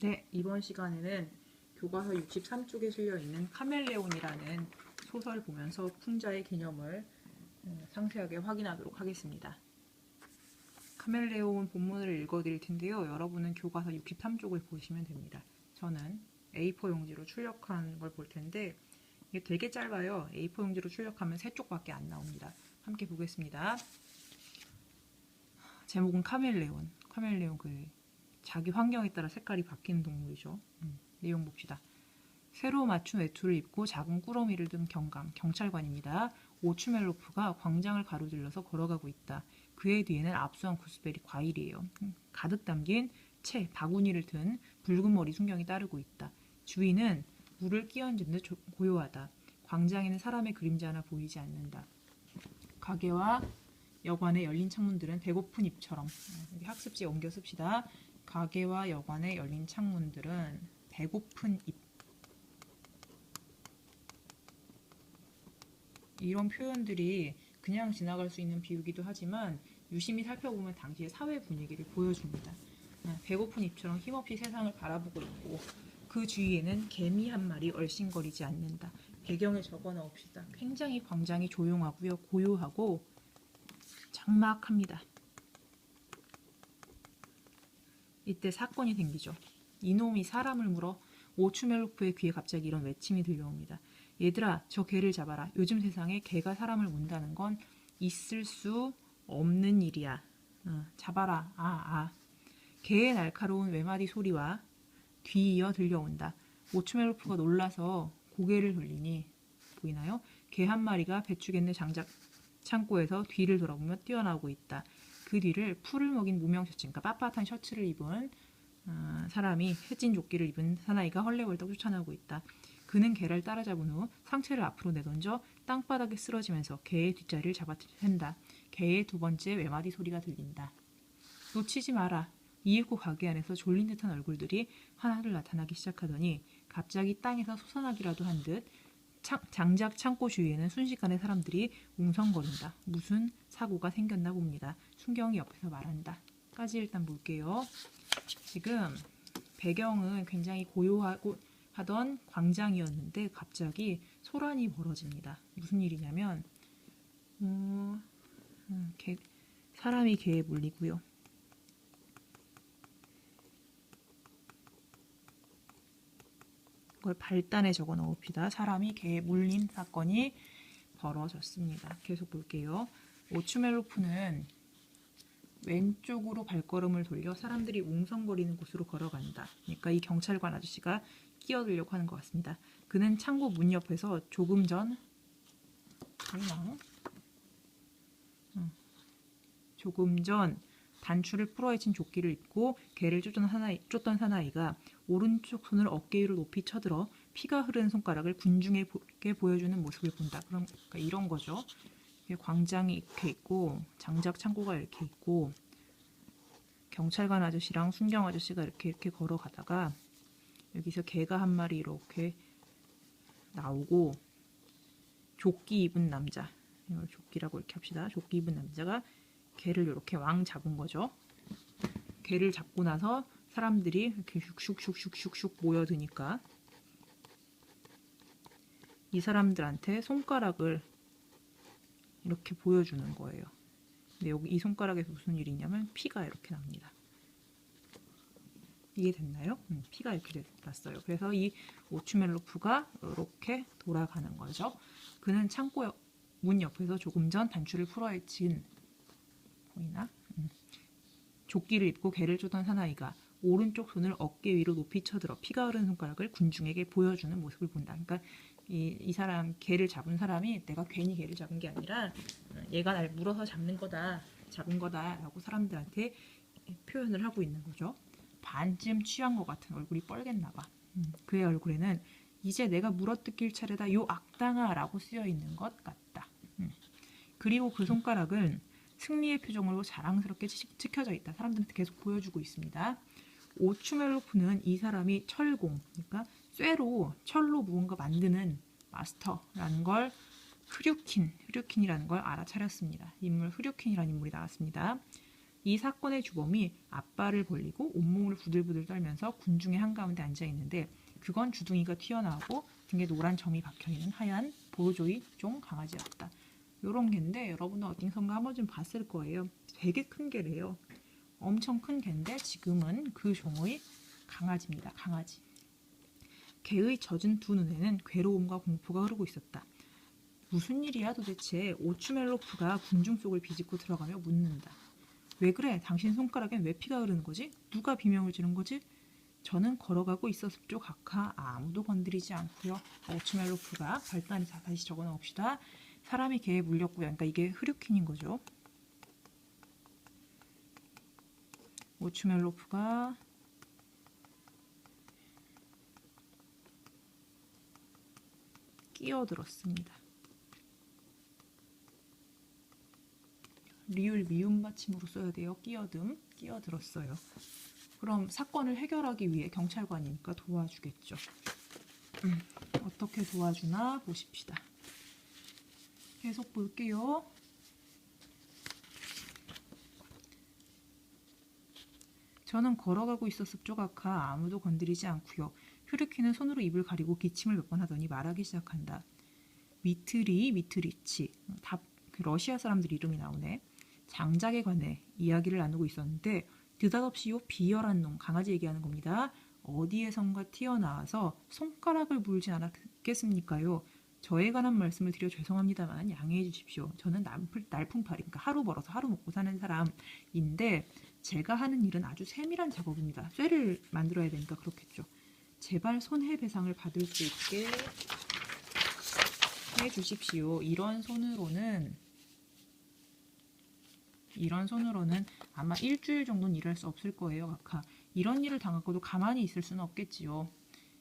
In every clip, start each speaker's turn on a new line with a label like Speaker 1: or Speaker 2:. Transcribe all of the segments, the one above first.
Speaker 1: 네, 이번 시간에는 교과서 63쪽에 실려 있는 카멜레온이라는 소설 보면서 풍자의 개념을 음, 상세하게 확인하도록 하겠습니다. 카멜레온 본문을 읽어드릴 텐데요. 여러분은 교과서 63쪽을 보시면 됩니다. 저는 A4 용지로 출력한 걸 볼 텐데 이게 되게 짧아요. A4 용지로 출력하면 세 쪽밖에 안 나옵니다. 함께 보겠습니다. 제목은 카멜레온. 카멜레온 그 자기 환경에 따라 색깔이 바뀌는 동물이죠. 음, 내용 봅시다. 새로 맞춘 외투를 입고 작은 꾸러미를 든 경감, 경찰관입니다. 오추멜로프가 광장을 가로질러서 걸어가고 있다. 그의 뒤에는 압수한 구스베리 과일이에요. 음, 가득 담긴 채, 바구니를 든 붉은 머리 순경이 따르고 있다. 주위는 물을 끼얹은 듯 조- 고요하다. 광장에는 사람의 그림자 하나 보이지 않는다. 가게와 여관의 열린 창문들은 배고픈 입처럼 음, 여기 학습지 옮겨 씁시다. 가게와 여관의 열린 창문들은 배고픈 입 이런 표현들이 그냥 지나갈 수 있는 비유기도 하지만 유심히 살펴보면 당시의 사회 분위기를 보여줍니다. 아, 배고픈 입처럼 힘없이 세상을 바라보고 있고 그 주위에는 개미 한 마리 얼씬거리지 않는다. 배경에 적어 넣읍시다. 굉장히 광장이 조용하고요, 고요하고 장막합니다. 이때 사건이 생기죠. 이놈이 사람을 물어 오추멜로프의 귀에 갑자기 이런 외침이 들려옵니다. 얘들아, 저 개를 잡아라. 요즘 세상에 개가 사람을 문다는 건 있을 수 없는 일이야. 어, 잡아라. 아, 아. 개의 날카로운 외마디 소리와 뒤이어 들려온다. 오추멜로프가 놀라서 고개를 돌리니 보이나요? 개 한 마리가 배추겠네 장작 창고에서 뒤를 돌아보며 뛰어나오고 있다. 그 뒤를 풀을 먹인 무명 셔츠, 그러니까 빳빳한 셔츠를 입은 어, 사람이 해진 조끼를 입은 사나이가 헐레벌떡 쫓아나오고 있다. 그는 개를 따라잡은 후 상체를 앞으로 내던져 땅바닥에 쓰러지면서 개의 뒷자리를 잡아챈다. 개의 두 번째 외마디 소리가 들린다. 놓치지 마라. 이윽고 가게 안에서 졸린 듯한 얼굴들이 하나둘 나타나기 시작하더니 갑자기 땅에서 솟아나기라도 한 듯 장작 창고 주위에는 순식간에 사람들이 웅성거린다. 무슨 사고가 생겼나 봅니다. 순경이 옆에서 말한다. 까지 일단 볼게요. 지금 배경은 굉장히 고요하고 하던 광장이었는데 갑자기 소란이 벌어집니다. 무슨 일이냐면 어, 음, 개, 사람이 개에 물리고요. 그걸 발단에 적어 넣읍시다. 사람이 개에 물린 사건이 벌어졌습니다. 계속 볼게요. 오추멜로프는 왼쪽으로 발걸음을 돌려 사람들이 웅성거리는 곳으로 걸어간다. 그러니까 이 경찰관 아저씨가 끼어들려고 하는 것 같습니다. 그는 창고 문 옆에서 조금 전 조금 전 단추를 풀어헤친 조끼를 입고 개를 쫓던 사나이, 쫓던 사나이가 오른쪽 손을 어깨 위로 높이 쳐들어 피가 흐르는 손가락을 군중에게 보여주는 모습을 본다. 그럼 그러니까 이런 거죠. 광장이 이렇게 있고 장작 창고가 이렇게 있고 경찰관 아저씨랑 순경 아저씨가 이렇게 이렇게 걸어가다가 여기서 개가 한 마리 이렇게 나오고 조끼 입은 남자 이걸 조끼라고 이렇게 합시다. 조끼 입은 남자가 개를 이렇게 왕 잡은 거죠. 개를 잡고 나서 사람들이 이렇게 슉슉슉슉슉슉 모여드니까 이 사람들한테 손가락을 이렇게 보여주는 거예요. 근데 여기 이 손가락에서 무슨 일이 있냐면 피가 이렇게 납니다. 이게 됐나요? 음, 피가 이렇게 났어요. 그래서 이 오추멜로프가 이렇게 돌아가는 거죠. 그는 창고 문 옆에서 조금 전 단추를 풀어헤친 보이나? 음. 조끼를 입고 개를 쫓던 사나이가 오른쪽 손을 어깨 위로 높이 쳐들어 피가 흐르는 손가락을 군중에게 보여주는 모습을 본다. 그러니까 이, 이 사람 개를 잡은 사람이 내가 괜히 개를 잡은 게 아니라 어, 얘가 날 물어서 잡는 거다, 잡은 거다라고 사람들한테 표현을 하고 있는 거죠. 반쯤 취한 것 같은 얼굴이 뻘겠나 봐. 음, 그의 얼굴에는 이제 내가 물어뜯길 차례다 요 악당아라고 쓰여 있는 것 같다. 음. 그리고 그 손가락은 승리의 표정으로 자랑스럽게 치- 치켜져 있다. 사람들한테 계속 보여주고 있습니다. 오추멜로프는 이 사람이 철공, 그러니까 쇠로 철로 무언가 만드는 마스터라는 걸 흐류킨, 흐류킨이라는 걸 알아차렸습니다. 인물 흐류킨이라는 인물이 나왔습니다. 이 사건의 주범이 앞발을 벌리고 온몸을 부들부들 떨면서 군중의 한가운데 앉아 있는데 그건 주둥이가 튀어나오고 등에 노란 점이 박혀 있는 하얀 보조이 종 강아지였다. 요런 개인데 여러분은 어딘가 한번 좀 봤을 거예요. 되게 큰 개래요. 엄청 큰 개인데 지금은 그 종의 강아지입니다. 강아지. 개의 젖은 두 눈에는 괴로움과 공포가 흐르고 있었다. 무슨 일이야 도대체 오추멜로프가 군중 속을 비집고 들어가며 묻는다. 왜 그래? 당신 손가락엔 왜 피가 흐르는 거지? 누가 비명을 지른 거지? 저는 걸어가고 있었죠 각하 아무도 건드리지 않고요. 오추멜로프가 발단이 다시 적어 놓읍시다. 사람이 개에 물렸고요. 그러니까 이게 흐류킨인 거죠. 오추멜로프가 끼어들었습니다. 리을 미음 받침으로 써야 돼요. 끼어듦, 끼어들었어요. 그럼 사건을 해결하기 위해 경찰관이니까 도와주겠죠. 음, 어떻게 도와주나 보십시다. 계속 볼게요. 저는 걸어가고 있었습죠, 각하. 아무도 건드리지 않고요. 휴르키는 손으로 입을 가리고 기침을 몇 번 하더니 말하기 시작한다. 미트리, 미트리치. 다그 러시아 사람들 이름이 나오네. 장작에 관해 이야기를 나누고 있었는데 느닷없이 요 비열한 놈 강아지 얘기하는 겁니다. 어디에선가 튀어나와서 손가락을 물지 않았겠습니까요? 저에 관한 말씀을 드려 죄송합니다만 양해해 주십시오. 저는 날품, 날품팔이 그러니까 하루 벌어서 하루 먹고 사는 사람인데 제가 하는 일은 아주 세밀한 작업입니다. 쇠를 만들어야 되니까 그렇겠죠. 제발 손해배상을 받을 수 있게 해 주십시오. 이런 손으로는 이런 손으로는 아마 일주일 정도는 일할 수 없을 거예요, 각하. 이런 일을 당하고도 가만히 있을 수는 없겠지요.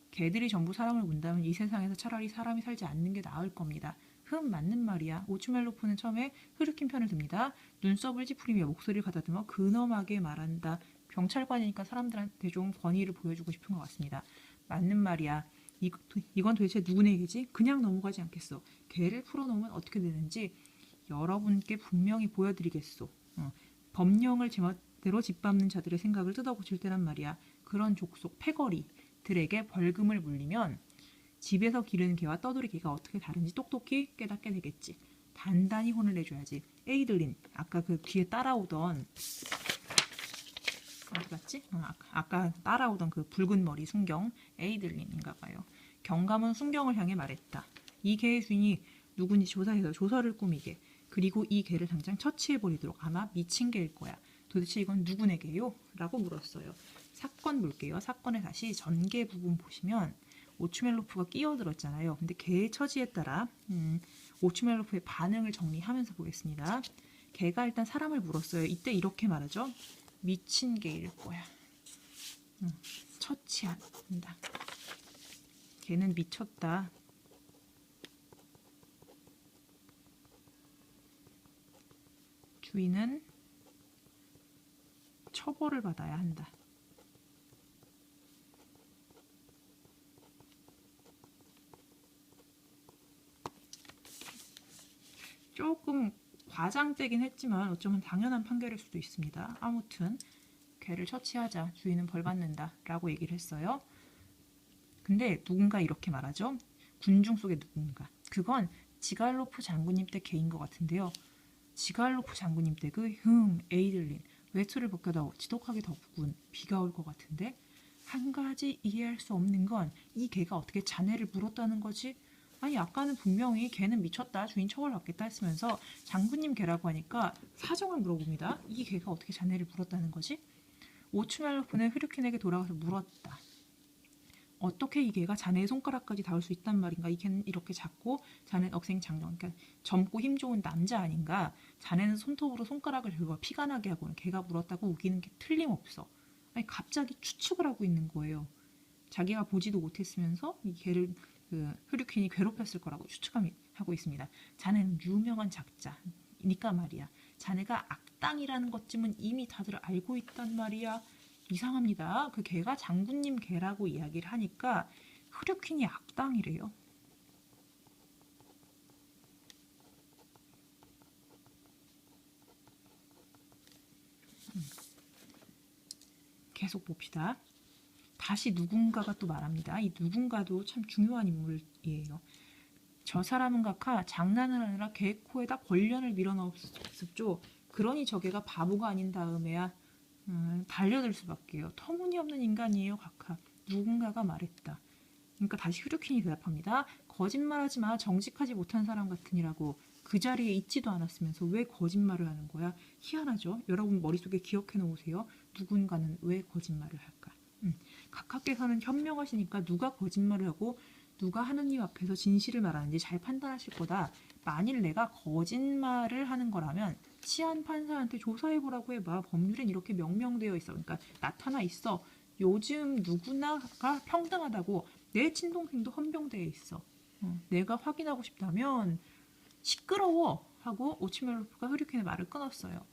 Speaker 1: 개들이 전부 사람을 문다면 이 세상에서 차라리 사람이 살지 않는 게 나을 겁니다. 흠 맞는 말이야. 오츠멜로프는 처음에 흐르킨 편을 듭니다. 눈썹을 찌푸리며 목소리를 가다듬어 근엄하게 말한다. 경찰관이니까 사람들한테 좀 권위를 보여주고 싶은 것 같습니다. 맞는 말이야. 이, 이건 도대체 누구네 얘기지? 그냥 넘어가지 않겠어. 개를 풀어놓으면 어떻게 되는지 여러분께 분명히 보여드리겠소. 어, 법령을 제멋대로 짓밟는 자들의 생각을 뜯어고칠 때란 말이야. 그런 족속 패거리들에게 벌금을 물리면 집에서 기르는 개와 떠돌이 개가 어떻게 다른지 똑똑히 깨닫게 되겠지. 단단히 혼을 내줘야지. 에이들린 아까 그 뒤에 따라오던 어디 갔지? 어, 아까 따라오던 그 붉은 머리 순경 에이들린인가 봐요. 경감은 순경을 향해 말했다. 이 개의 주인이 누군지 조사해서 조서를 꾸미게. 그리고 이 개를 당장 처치해버리도록 아마 미친 개일 거야. 도대체 이건 누구네 개요? 라고 물었어요. 사건 볼게요. 사건에 다시 전개 부분 보시면 오추멜로프가 끼어들었잖아요. 근데 개의 처지에 따라 음, 오추멜로프의 반응을 정리하면서 보겠습니다. 개가 일단 사람을 물었어요. 이때 이렇게 말하죠. 미친 개일 거야. 음, 처치한다. 개는 미쳤다. 주인은 처벌을 받아야 한다. 조금 과장되긴 했지만 어쩌면 당연한 판결일 수도 있습니다. 아무튼 개를 처치하자 주인은 벌 받는다 라고 얘기를 했어요. 근데 누군가 이렇게 말하죠. 군중 속의 누군가. 그건 지갈로프 장군님 때 개인 것 같은데요. 지갈로프 장군님 때 그 흠 에이들린 외투를 벗겨다 지독하게 덥군 비가 올 것 같은데 한 가지 이해할 수 없는 건 이 개가 어떻게 자네를 물었다는 거지? 아니 아까는 분명히 개는 미쳤다 주인 처벌받겠다 했으면서 장군님 개라고 하니까 사정을 물어봅니다. 이 개가 어떻게 자네를 물었다는 거지? 오추멜로프는 흐르킨에게 돌아가서 물었다. 어떻게 이 개가 자네의 손가락까지 닿을 수 있단 말인가? 이 개는 이렇게 작고 자네는 억생장정, 그러니까 젊고 힘 좋은 남자 아닌가? 자네는 손톱으로 손가락을 긁어 피가 나게 하고 개가 물었다고 우기는 게 틀림없어. 아니 갑자기 추측을 하고 있는 거예요. 자기가 보지도 못했으면서 이 개를 그 흐르퀸이 괴롭혔을 거라고 추측하고 있습니다. 자네는 유명한 작자니까 말이야. 자네가 악당이라는 것쯤은 이미 다들 알고 있단 말이야. 이상합니다. 그 개가 장군님 개라고 이야기를 하니까 흐르퀸이 악당이래요. 음. 계속 봅시다. 다시 누군가가 또 말합니다. 이 누군가도 참 중요한 인물이에요. 저 사람은 각하 장난을 하느라 개 코에다 권련을 밀어넣었죠. 그러니 저개가 바보가 아닌 다음에야 음, 달려들 수밖에요. 터무니없는 인간이에요, 각하. 누군가가 말했다. 그러니까 다시 휴르킨이 대답합니다. 거짓말하지 마. 정직하지 못한 사람 같으니라고. 그 자리에 있지도 않았으면서 왜 거짓말을 하는 거야? 희한하죠? 여러분 머릿속에 기억해 놓으세요. 누군가는 왜 거짓말을 할까? 음, 각하께서는 현명하시니까 누가 거짓말을 하고 누가 하느님 앞에서 진실을 말하는지 잘 판단하실 거다. 만일 내가 거짓말을 하는 거라면 치안 판사한테 조사해 보라고 해봐. 법률엔 이렇게 명명되어 있어. 그러니까 나타나 있어. 요즘 누구나가 평등하다고 내 친동생도 헌병대에 있어. 어, 내가 확인하고 싶다면 시끄러워 하고 오치멜로프가 흐리켄의 말을 끊었어요.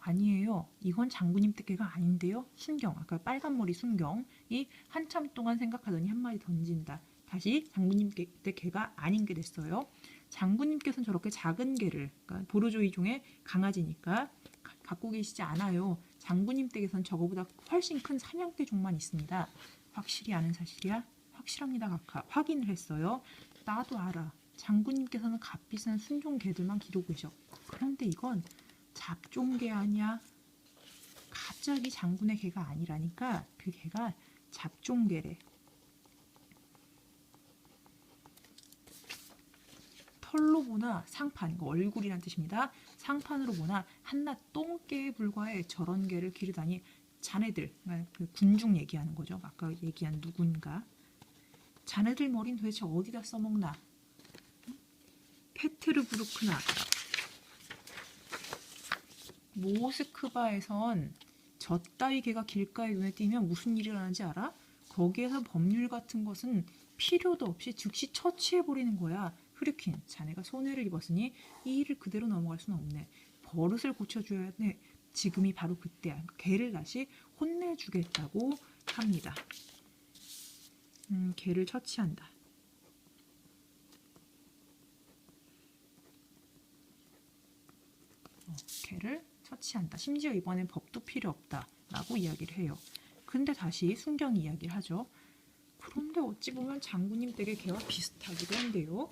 Speaker 1: 아니에요. 이건 장군님 댁개가 아닌데요. 순경, 아까 빨간 머리 순경이 한참 동안 생각하더니 한마디 던진다. 다시 장군님 댁 개가 아닌 게 됐어요. 장군님께서는 저렇게 작은 개를, 그러니까 보르조이 중에 강아지니까 가- 갖고 계시지 않아요. 장군님 댁에선 저거보다 훨씬 큰 사냥개 종만 있습니다. 확실히 아는 사실이야? 확실합니다, 각하. 확인을 했어요. 나도 알아. 장군님께서는 값비싼 순종 개들만 기르고 계셔. 그런데 이건 잡종개 아니야? 갑자기 장군의 개가 아니라니까 그 개가 잡종개래. 털로 보나 상판, 얼굴이란 뜻입니다. 상판으로 보나 한낱 똥개에 불과해 저런 개를 기르다니 자네들, 그러니까 그 군중 얘기하는 거죠. 아까 얘기한 누군가. 자네들 머린 도대체 어디다 써먹나? 페테르부르크나 모스크바에선 저 따위 개가 길가에 눈에 띄면 무슨 일이 일어나는지 알아? 거기에서 법률 같은 것은 필요도 없이 즉시 처치해버리는 거야. 흐르킨, 자네가 손해를 입었으니 이 일을 그대로 넘어갈 수는 없네. 버릇을 고쳐줘야 돼. 지금이 바로 그때야. 개를 다시 혼내주겠다고 합니다. 음, 개를 처치한다. 어, 개를 처치한다. 심지어 이번엔 법도 필요 없다 라고 이야기를 해요. 근데 다시 순경 이야기를 하죠. 그런데 어찌 보면 장군님 댁의 개와 비슷하기도 한데요.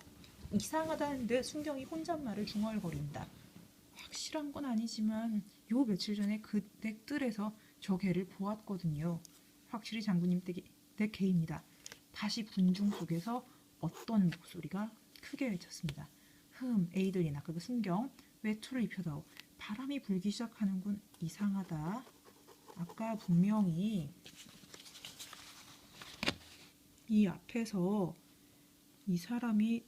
Speaker 1: 이상하다는데 순경이 혼잣말을 중얼거린다. 확실한 건 아니지만 요 며칠 전에 그 댁들에서 저 개를 보았거든요. 확실히 장군님 댁, 댁 개입니다. 다시 군중 속에서 어떤 목소리가 크게 외쳤습니다. 흠, 에이들린 아까 그 순경 외투를 입혀다오. 바람이 불기 시작하는군. 이상하다. 아까 분명히 이 앞에서 이 사람이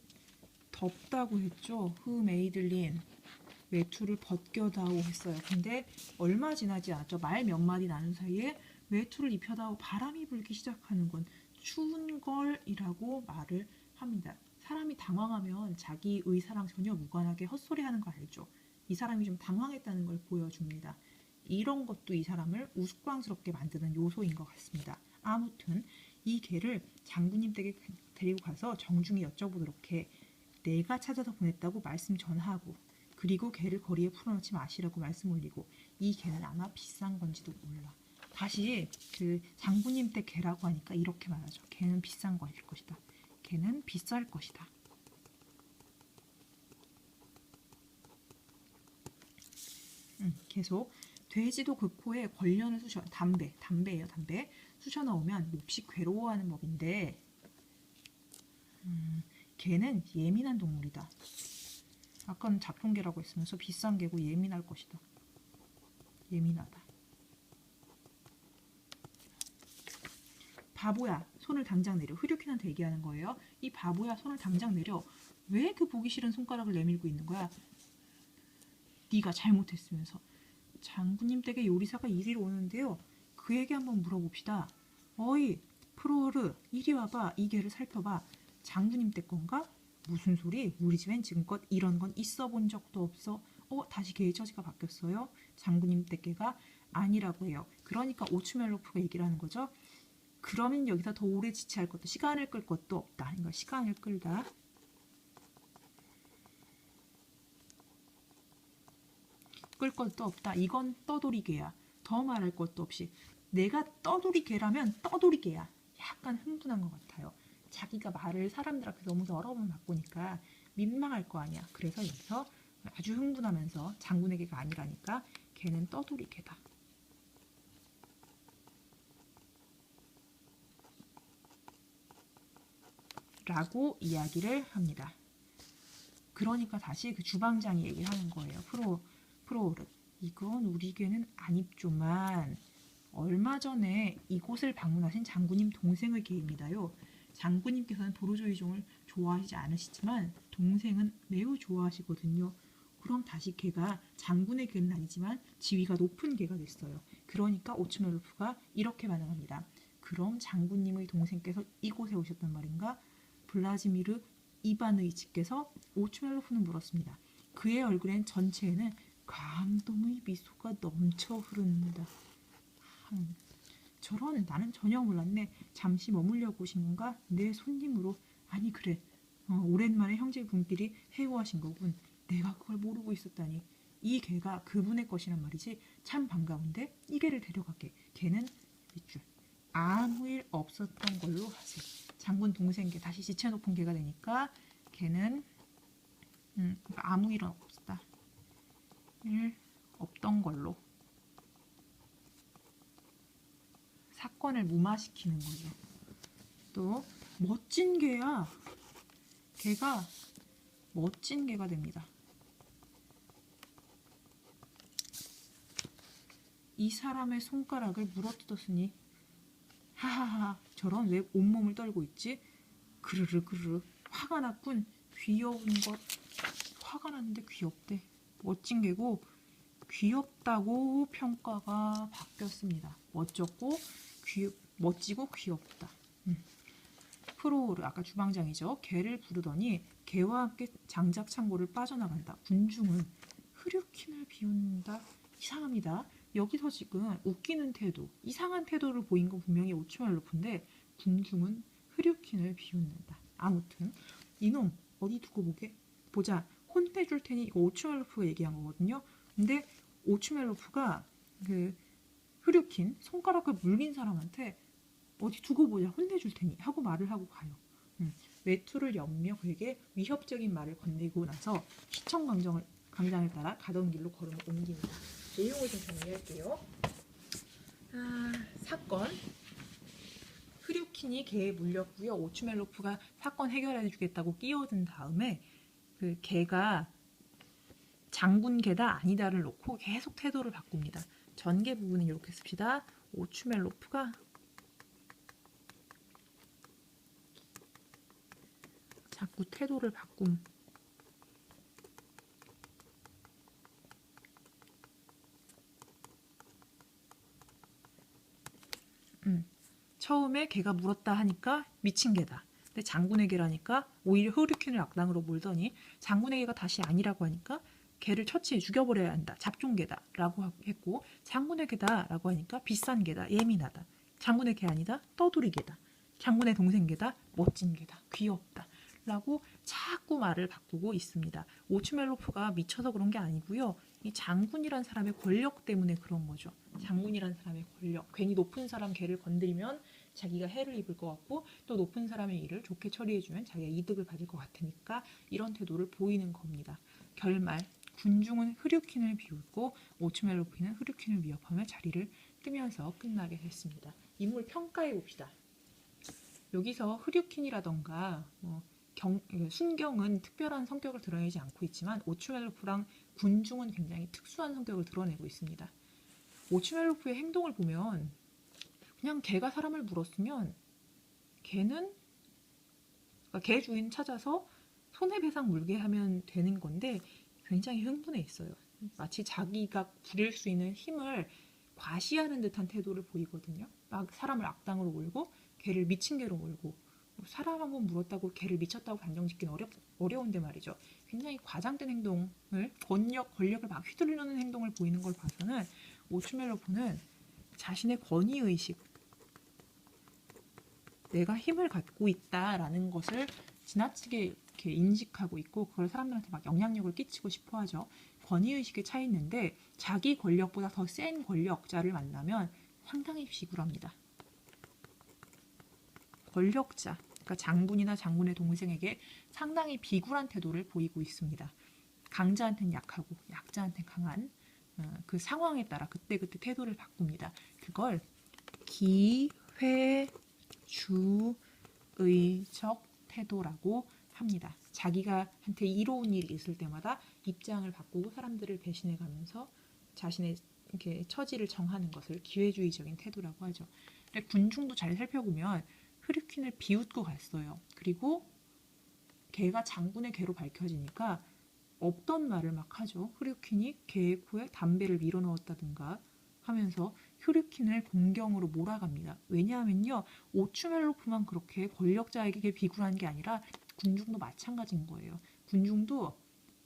Speaker 1: 덥다고 했죠. 흠 에이들린 외투를 벗겨다오 했어요. 근데 얼마 지나지 않았죠. 말 몇 마디 나눈 사이에 외투를 입혀다오 바람이 불기 시작하는군. 추운 걸이라고 말을 합니다. 사람이 당황하면 자기 의사랑 전혀 무관하게 헛소리하는 거 알죠. 이 사람이 좀 당황했다는 걸 보여줍니다. 이런 것도 이 사람을 우스꽝스럽게 만드는 요소인 것 같습니다. 아무튼 이 개를 장군님 댁에 데리고 가서 정중히 여쭤보도록 해. 내가 찾아서 보냈다고 말씀 전하고 그리고 개를 거리에 풀어놓지 마시라고 말씀 올리고 이 개는 아마 비싼 건지도 몰라. 다시 그 장군님 댁 개라고 하니까 이렇게 말하죠. 개는 비싼 것일 것이다. 개는 비쌀 것이다. 음, 계속 돼지도 그 코에 권련을 쑤셔 담배 담배예요 담배 쑤셔 넣으면 몹시 괴로워하는 법인데 음, 개는 예민한 동물이다. 아까는 잡종개라고 했으면서 비싼 개고 예민할 것이다. 예민하다. 바보야 손을 당장 내려 흐류키한테 얘기하는 거예요. 이 바보야 손을 당장 내려 왜 그 보기 싫은 손가락을 내밀고 있는 거야? 네가 잘못했으면서 장군님 댁에 요리사가 이리로 오는데요. 그에게 한번 물어봅시다. 어이 프로르 이리 와봐 이 개를 살펴봐. 장군님 댁 건가? 무슨 소리? 우리 집엔 지금껏 이런 건 있어 본 적도 없어. 어 다시 개의 처지가 바뀌었어요. 장군님 댁 개가 아니라고 해요. 그러니까 오츠멜로프가 얘기를 하는 거죠. 그러면 여기서 더 오래 지체할 것도 시간을 끌 것도 없다. 그러니까 시간을 끌다. 끌 것도 없다. 이건 떠돌이개야. 더 말할 것도 없이 내가 떠돌이 개라면 떠돌이 개야. 약간 흥분한 것 같아요. 자기가 말을 사람들 앞에서 너무 여러 번 바꾸니까 민망할 거 아니야. 그래서 여기서 아주 흥분하면서 장군의 개가 아니라니까 걔는 떠돌이 개다. 라고 이야기를 합니다. 그러니까 다시 그 주방장이 얘기하는 거예요. 프로 프로르 이건 우리 개는 안 입조만 얼마 전에 이곳을 방문하신 장군님 동생의 개입니다요. 장군님께서는 도로조이종을 좋아하시지 않으시지만 동생은 매우 좋아하시거든요. 그럼 다시 개가 장군의 개는 아니지만 지위가 높은 개가 됐어요. 그러니까 오츠멜로프가 이렇게 반응합니다. 그럼 장군님의 동생께서 이곳에 오셨단 말인가? 블라지미르 이바느이치께서 오츠멜로프는 물었습니다. 그의 얼굴엔 전체에는 감동의 미소가 넘쳐 흐릅니다. 음, 저런 나는 전혀 몰랐네. 잠시 머물려고 오신 건가? 내 손님으로. 아니 그래. 어, 오랜만에 형제분끼리 해고하신 거군. 내가 그걸 모르고 있었다니. 이 개가 그분의 것이란 말이지. 참 반가운데 이 개를 데려갈게. 걔는 밑줄. 아무 일 없었던 걸로 하지. 장군 동생 개 다시 지체 높은 개가 되니까 걔는 음, 그러니까 아무 일은 없 일 없던 걸로. 사건을 무마시키는 거죠. 또 멋진 개야. 개가 멋진 개가 됩니다. 이 사람의 손가락을 물어뜯었으니 하하하 저런 왜 온몸을 떨고 있지? 그르르 그르르 화가 났군 귀여운 것 화가 났는데 귀엽대 멋진 개고 귀엽다고 평가가 바뀌었습니다 멋졌고 귀 멋지고 귀엽다 음. 프로를 아까 주방장이죠 개를 부르더니 개와 함께 장작 창고를 빠져나간다 군중은 흐류킨을 비운다 이상합니다 여기서 지금 웃기는 태도, 이상한 태도를 보인 건 분명히 오츠멜로프인데 군중은 흐류킨을 비웃는다. 아무튼 이놈 어디 두고 보게? 보자. 혼내줄 테니 이거 오츠멜로프가 얘기한 거거든요. 근데 오츠멜로프가 그 흐류킨 손가락을 물린 사람한테 어디 두고 보자 혼내 줄 테니 하고 말을 하고 가요. 음, 외투를 옆며 그에게 위협적인 말을 건네고 나서 시청 광장을 광장을 따라 가던 길로 걸음을 옮깁니다. 내용을 좀 정리할게요. 아, 사건. 흐류킨이 개에 물렸고요. 오츠멜로프가 사건 해결해 주겠다고 끼어든 다음에 그 개가 장군 개다 아니다를 놓고 계속 태도를 바꿉니다. 전개 부분은 이렇게 씁시다. 오츠멜로프가 자꾸 태도를 바꿈. 음. 처음에 개가 물었다 하니까 미친 개다. 근데 장군의 개라니까 오히려 흐르킨을 악당으로 몰더니 장군의 개가 다시 아니라고 하니까 개를 처치해 죽여버려야 한다. 잡종개다 라고 했고 장군의 개다 라고 하니까 비싼 개다. 예민하다. 장군의 개 아니다. 떠돌이 개다. 장군의 동생 개다. 멋진 개다. 귀엽다. 라고 자꾸 말을 바꾸고 있습니다. 오츠멜로프가 미쳐서 그런 게 아니고요. 이 장군이란 사람의 권력 때문에 그런 거죠. 장군이란 사람의 권력. 괜히 높은 사람 개를 건드리면 자기가 해를 입을 것 같고 또 높은 사람의 일을 좋게 처리해주면 자기가 이득을 받을 것 같으니까 이런 태도를 보이는 겁니다. 결말 군중은 흐류킨을 비웃고 오츠멜로프는 흐류킨을 위협하며 자리를 뜨면서 끝나게 됐습니다. 인물 평가해 봅시다. 여기서 흐류킨이라던가 뭐 경, 순경은 특별한 성격을 드러내지 않고 있지만 오츠멜로프랑 군중은 굉장히 특수한 성격을 드러내고 있습니다. 오츠멜로프의 행동을 보면 그냥 개가 사람을 물었으면 개는 그러니까 개 주인 찾아서 손해배상 물게 하면 되는 건데 굉장히 흥분해 있어요. 마치 자기가 부릴 수 있는 힘을 과시하는 듯한 태도를 보이거든요. 막 사람을 악당으로 몰고 개를 미친 개로 몰고 사람 한 번 물었다고 개를 미쳤다고 단정짓기는 어렵, 어려운데 말이죠. 굉장히 과장된 행동을 권력, 권력을 막 휘두르는 행동을 보이는 걸 봐서는 오츠멜로프는 자신의 권위의식, 내가 힘을 갖고 있다라는 것을 지나치게 이렇게 인식하고 있고 그걸 사람들한테 막 영향력을 끼치고 싶어 하죠. 권위의식에 차 있는데 자기 권력보다 더 센 권력자를 만나면 상당히 비굴합니다. 권력자, 그러니까 장군이나 장군의 동생에게 상당히 비굴한 태도를 보이고 있습니다. 강자한테는 약하고 약자한테는 강한 어, 그 상황에 따라 그때그때 태도를 바꿉니다. 그걸 기회 주의적 태도라고 합니다. 자기가 한테 이로운 일이 있을 때마다 입장을 바꾸고 사람들을 배신해 가면서 자신의 이렇게 처지를 정하는 것을 기회주의적인 태도라고 하죠. 근데 군중도 잘 살펴보면 흐리퀸을 비웃고 갔어요. 그리고 걔가 장군의 개로 밝혀지니까 없던 말을 막 하죠. 흐리퀸이 개의 코에 담배를 밀어 넣었다든가 하면서 휴리킨을 공경으로 몰아갑니다. 왜냐하면요, 오추멜로프만 그렇게 권력자에게 비굴한 게 아니라 군중도 마찬가지인 거예요. 군중도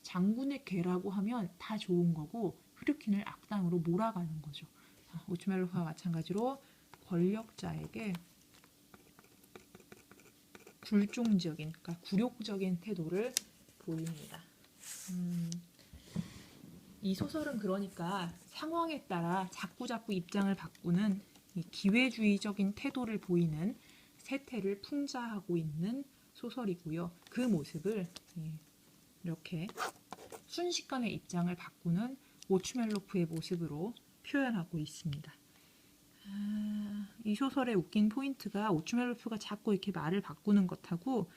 Speaker 1: 장군의 개라고 하면 다 좋은 거고 휴리킨을 악당으로 몰아가는 거죠. 자, 오추멜로프와 마찬가지로 권력자에게 굴종적인, 그러니까 굴욕적인 태도를 보입니다. 음, 이 소설은 그러니까 상황에 따라 자꾸 자꾸 입장을 바꾸는 이 기회주의적인 태도를 보이는 세태를 풍자하고 있는 소설이고요. 그 모습을 예, 이렇게 순식간에 입장을 바꾸는 오추멜로프의 모습으로 표현하고 있습니다. 아, 이 소설의 웃긴 포인트가 오추멜로프가 자꾸 이렇게 말을 바꾸는 것하고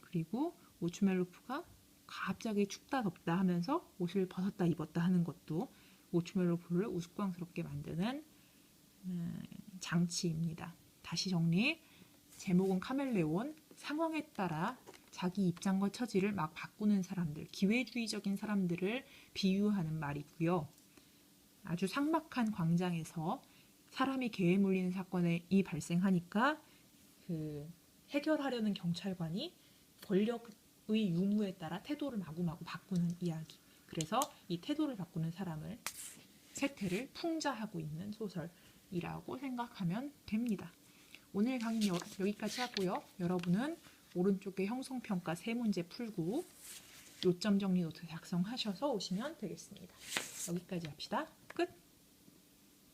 Speaker 1: 그리고 오추멜로프가 갑자기 춥다 덥다 하면서 옷을 벗었다 입었다 하는 것도 오추멜로프를 우스꽝스럽게 만드는 음, 장치입니다. 다시 정리. 제목은 카멜레온. 상황에 따라 자기 입장과 처지를 막 바꾸는 사람들, 기회주의적인 사람들을 비유하는 말이고요. 아주 삭막한 광장에서 사람이 개에 물리는 사건이 발생하니까 그 해결하려는 경찰관이 권력의 유무에 따라 태도를 마구마구 바꾸는 이야기. 그래서 이 태도를 바꾸는 사람을 세태를 풍자하고 있는 소설이라고 생각하면 됩니다. 오늘 강의 여, 여기까지 하고요. 여러분은 오른쪽에 형성평가 세 문제 풀고 요점 정리 노트 작성하셔서 오시면 되겠습니다. 여기까지 합시다. 끝!